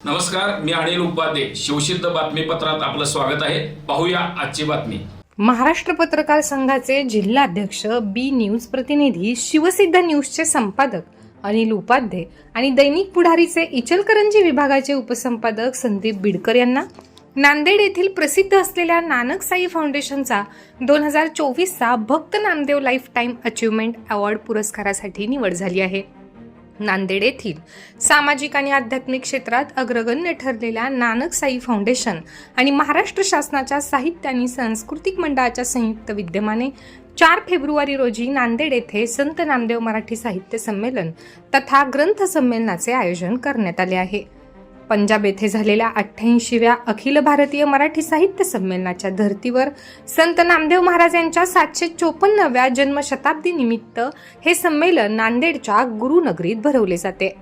नमस्कार मी अनिल उपाध्ये. शिवसिद्ध बातमीपत्रात आपलं स्वागत आहे. पाहूया आजची बातमी. महाराष्ट्र पत्रकार संघाचे जिल्हाध्यक्ष बी न्यूज प्रतिनिधी शिवसिद्ध न्यूजचे संपादक अनिल उपाध्ये आणि दैनिक पुढारीचे इचलकरंजी विभागाचे उपसंपादक संदीप बिडकर यांना नांदेड येथील प्रसिद्ध असलेल्या नानक साई फाउंडेशनचा दोन हजार चोवीसचा भक्त Namdev life time achievement award पुरस्कारासाठी निवड झाली आहे. नांदेड येथील सामाजिक आणि आध्यात्मिक क्षेत्रात अग्रगण्य ठरलेल्या नानक साई फाउंडेशन आणि महाराष्ट्र शासनाच्या साहित्य आणि सांस्कृतिक मंडळाच्या संयुक्त विद्यमाने चार फेब्रुवारी रोजी नांदेड येथे संत नामदेव मराठी साहित्य संमेलन तथा ग्रंथ संमेलनाचे आयोजन करण्यात आले आहे. पंजाब येथे झालेल्या अठ्ठ्याऐंशीव्या अखिल भारतीय मराठी साहित्य संमेलनाच्या धर्तीवर संत नामदेव महाराज यांच्या सातशे चोपन्नव्या जन्मशताब्दी निमित्त हे संमेलन नांदेडच्या गुरुनगरीत भरवले जाते.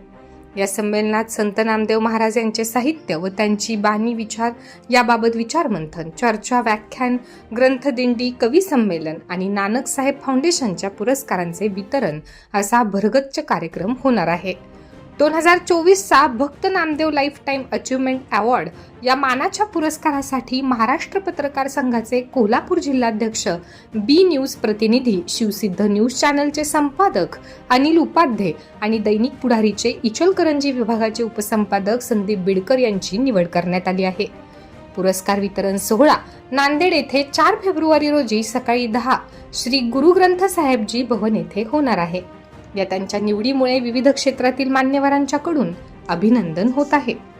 या संमेलनात संत नामदेव महाराज यांचे साहित्य व त्यांची बाणी विचार याबाबत विचारमंथन चर्चा व्याख्यान ग्रंथदिंडी कवी संमेलन आणि नानक साहेब फाउंडेशनच्या पुरस्कारांचे वितरण असा भरगच्च कार्यक्रम होणार आहे. दोन हजार चोवीसचा Bhakt Namdev lifetime achievement award या मानाच्या पुरस्कारासाठी महाराष्ट्र पत्रकार संघाचे कोल्हापूर जिल्हाध्यक्ष बी न्यूज प्रतिनिधी शिवसिद्ध न्यूज चॅनलचे संपादक अनिल उपाध्ये आणि दैनिक पुढारीचे इचलकरंजी विभागाचे उपसंपादक संदीप बिडकर यांची निवड करण्यात आली आहे. पुरस्कार वितरण सोहळा नांदेड येथे चार फेब्रुवारी रोजी सकाळी दहा श्री गुरुग्रंथ साहेबजी भवन येथे होणार आहे. या त्यांच्या निवडीमुळे विविध क्षेत्रातील मान्यवरांच्याकडून अभिनंदन होत आहे.